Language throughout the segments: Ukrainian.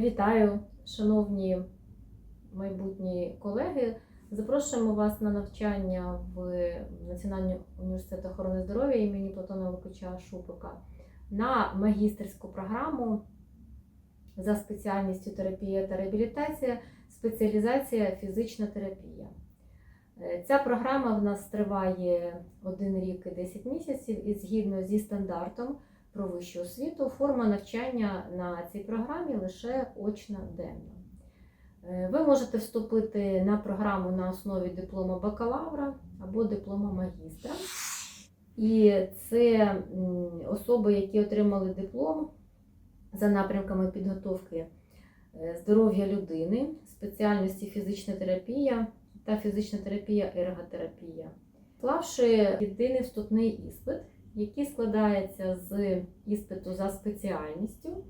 Вітаю, шановні майбутні колеги. Запрошуємо вас на навчання в Національний університет охорони здоров'я імені Платона Лукача Шупика на магістерську програму за спеціальністю терапія та реабілітація, спеціалізація фізична терапія. Е, Ця програма в нас триває 1 рік і 10 місяців і згідно зі стандартом про вищу освіту, форма навчання на цій програмі лише очна денна. Е, Ви можете вступити на програму на основі диплома бакалавра або диплома магістра. І це особи, які отримали диплом за напрямками підготовки е, здоров'я людини, спеціальності фізична терапія та фізична терапія ерготерапія, склавши єдиний вступний іспит, який складається з іспиту за спеціальністю,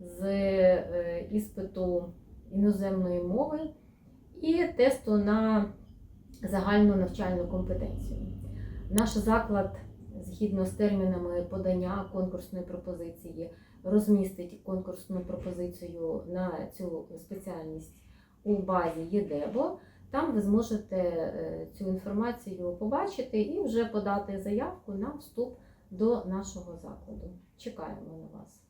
з е, іспиту іноземної мови і тесту на загальну навчальну компетенцію. Наш заклад, згідно з термінами подання конкурсної пропозиції, розмістить конкурсну пропозицію на цю спеціальність у базі ЄДЕБО. Там ви зможете е, цю інформацію побачити і вже подати заявку на вступ до нашого закладу. Чекаємо на вас.